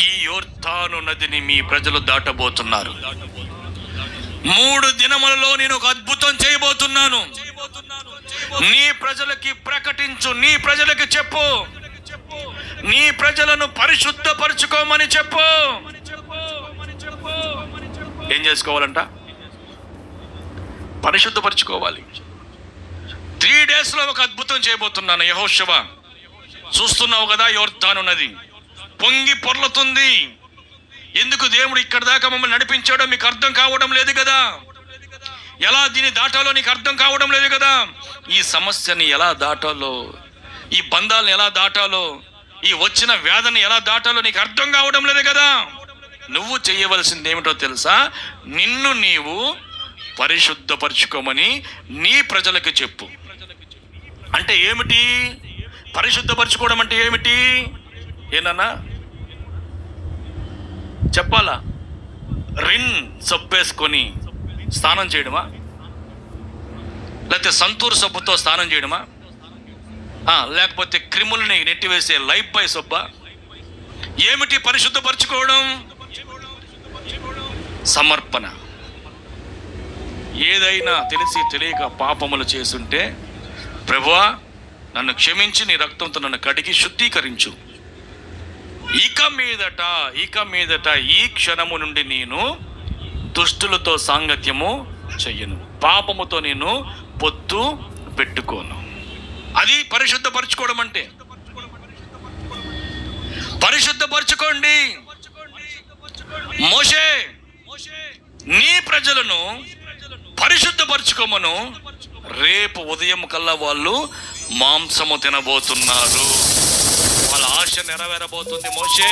ఈ యోర్ధాను నదిని మీ ప్రజలు దాటబోతున్నారు. మూడు దినములలో నేను ఒక అద్భుతం చేయబోతున్నాను. నీ ప్రజలకి ప్రకటించు నీ ప్రజలకి చెప్పు. నీ ప్రజలను పరిశుద్ధపరచుకోమని చెప్పు. ఏం చేసుకోవాలంట? పరిశుద్ధపరచుకోవాలి. త్రీ డేస్లో ఒక అద్భుతం చేయబోతున్నాను యహోశవ చూస్తున్నావు కదా యోర్ధాను నది. పొంగి పొర్లుతుంది. ఎందుకు దేవుడు ఇక్కడ దాకా మమ్మల్ని నడిపించాడో మీకు అర్థం కావడం లేదు కదా? ఎలా దీన్ని దాటాలో నీకు అర్థం కావడం లేదు కదా? ఈ సమస్యని ఎలా దాటాలో ఈ బంధాలను ఎలా దాటాలో ఈ వచ్చిన వ్యాధిని ఎలా దాటాలో నీకు అర్థం కావడం లేదు కదా? నువ్వు చేయవలసింది ఏమిటో తెలుసా? నిన్ను నీవు పరిశుద్ధపరచుకోమని నీ ప్రజలకు చెప్పు. అంటే ఏమిటి? పరిశుద్ధపరచుకోవడం అంటే ఏమిటి? ఏనన్నా చెప్పాలా? రిన్ సబ్బేసుకొని స్నానం చేయడమా? లేకపోతే సంతూర్ సబ్బుతో స్నానం చేయడమా? లేకపోతే క్రిముల్ని నెట్టివేసే లైఫ్ బాయ్ సబ్బా? ఏమిటి పరిశుద్ధపరచుకోవడం? సమర్పణ. ఏదైనా తెలిసి తెలియక పాపములు చేసుంటే ప్రభువా నన్ను క్షమించి నీ రక్తంతో నన్ను కడిగి శుద్ధీకరించు. ఇక మీదట ఇక మీదట ఈ క్షణము నుండి నేను దుష్టులతో సాంగత్యము చెయ్యను. పాపముతో నేను పొత్తు పెట్టుకోను. అది పరిశుద్ధపరచుకోవడం అంటే. పరిశుద్ధపరచుకోండి. మోషే నీ ప్రజలను పరిశుద్ధపరచుకోమను. రేపు ఉదయం కల్లా వాళ్ళు మాంసము తినబోతున్నారు. వాళ్ళ ఆశ నెరవేరబోతుంది మోషే.